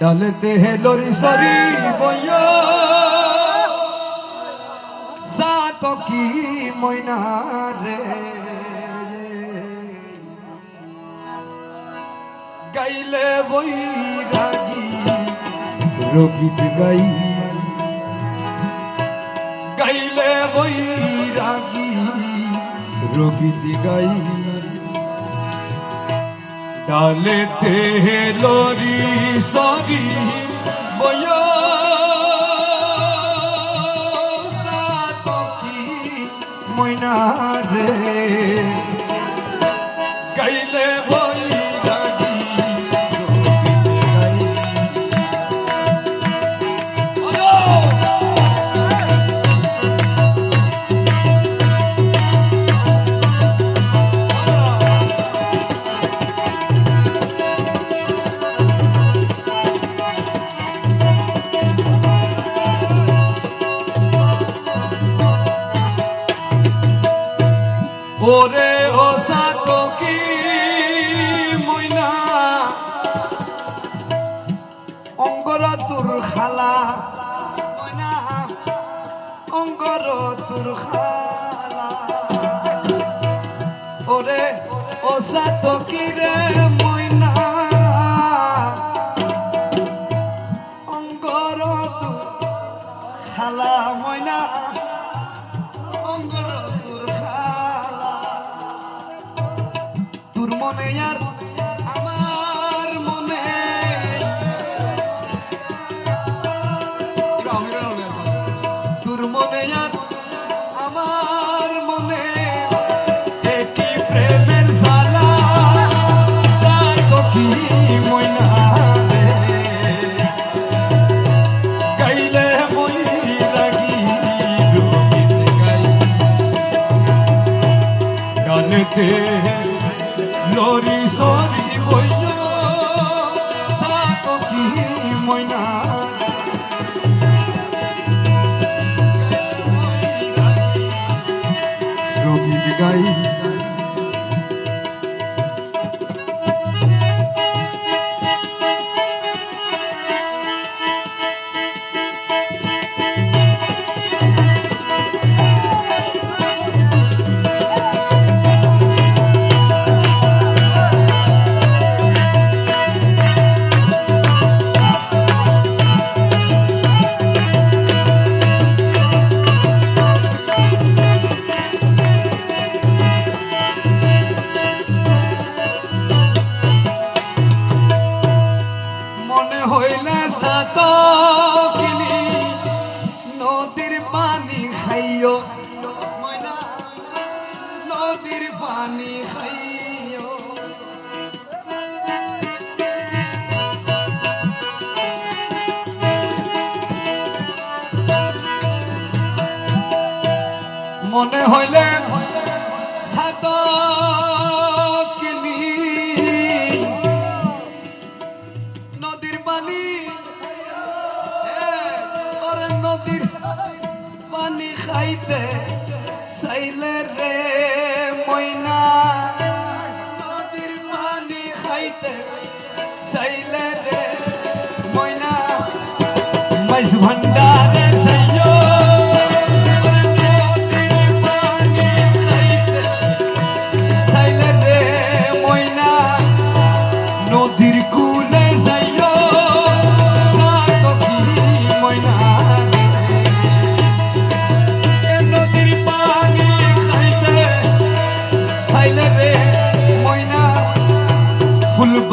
ডালতে হেলোরি sorry বইয়। সাত কি ময়না রে। গাইলে বই রাগি রোগীত গাই। গাইলে বই রাগি রোগীত গাই। ডালেতে লরি সরি বয় ময়না রে। গাইলে সাতকি রে গানেতে লরি সরি বইয় সাতো কি ময়না? রোগীত গাই মনে হইলে নদীর পানি নদীর পানি খাইতে চাইলে রে ময়না নদীর পানি খাইতে চাইলে রে ময়না মাইস ভান্ডারে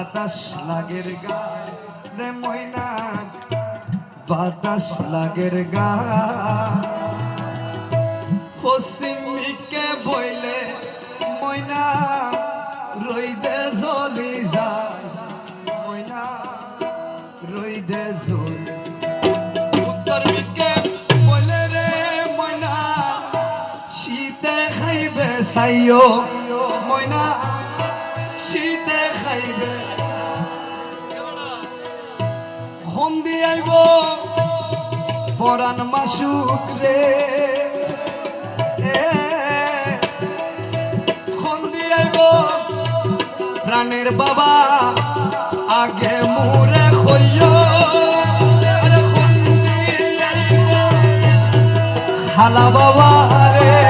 বাতাস লাগের গায় রে ময়না। বাতাস লাগের গায় পশ্চিমীকে বইলে, ময়না, রইদে জ্বলি যায় রইদে জ্বলি উত্তর দিকে বলে রে শীতে খাইবে সাইও। আইব। পরাণ মাসুক রে। এ, হন্দি আইব। প্রাণের বাবা আগে মোরে হইয় খালা বাবা রে।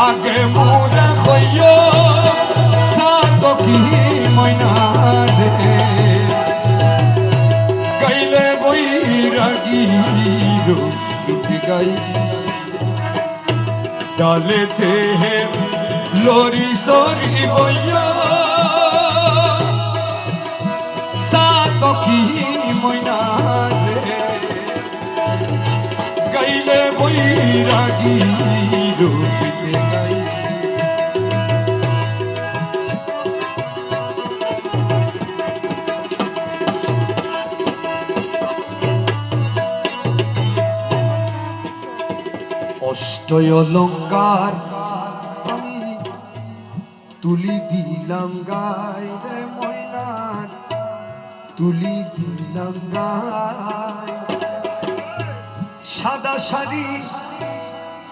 আগে মোরা হইয় সাত কি ময়না রে। গাইলে বই রাগি রোগীত গাই। ডালেতে হে লরি সরি হইয়া সাত কি ময়না গাইলে বই রাগি রোগীত অষ্টয় অলঙ্কার। আমি তুলি দিলাম গাই রে ময়নার। তুলি দিলাম গাই। সাদা শাড়ি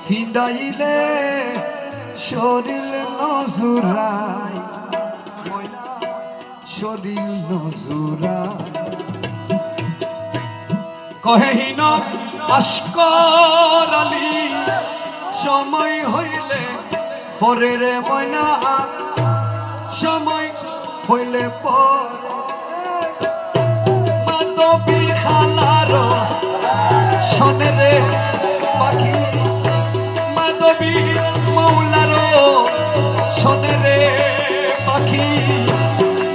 ফিদাইলে শরীর নজুরাই। শরীর নজুরাই। কহেহীন আস্কর আলী। সময় হইলে পরে রে ময়না সময় হইলে মাধবী খালার পাখি। মাধবী মৌলার শোনে পাখি।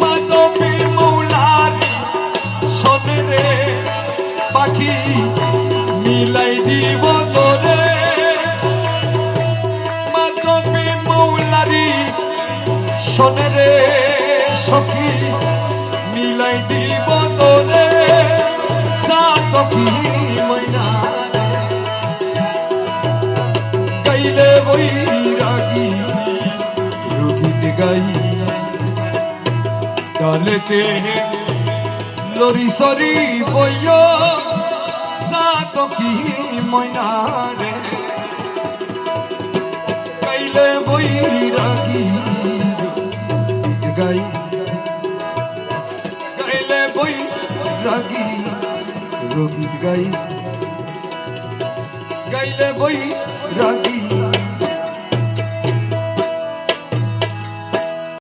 মাধবী পাখি। মিলাই দিব শোনে রে সখী, মিলাই দিব তোরে। সাতকি ময়না গাইলে বই রাগি রুগীত গাই ডালেতে লরি সরি বইয়। সাতকি ময়না রে। গাইলে বই রাগি রোগীত গাই। গাইলে বই রাগি।